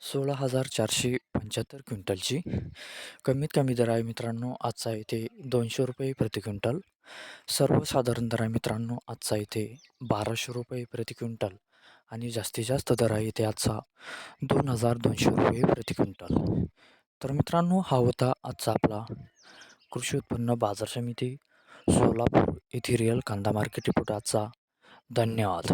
सोळा हजार चारशे पंच्याहत्तर क्विंटलची. कमीत कमी दर आहे मित्रांनो आजचा इथे दोनशे रुपये प्रति क्विंटल. सर्वसाधारण दर आहे मित्रांनो आजचा इथे बाराशे रुपये प्रति क्विंटल. आणि जास्तीत जास्त दर आहे इथे आजचा दोन हजार दोनशे रुपये प्रति क्विंटल. तर मित्रांनो हा होता आजचा आपला कृषी उत्पन्न बाजार समिती सोलापूर येथे रिअल कांदा मार्केट रिपोर्ट आजचा. धन्यवाद.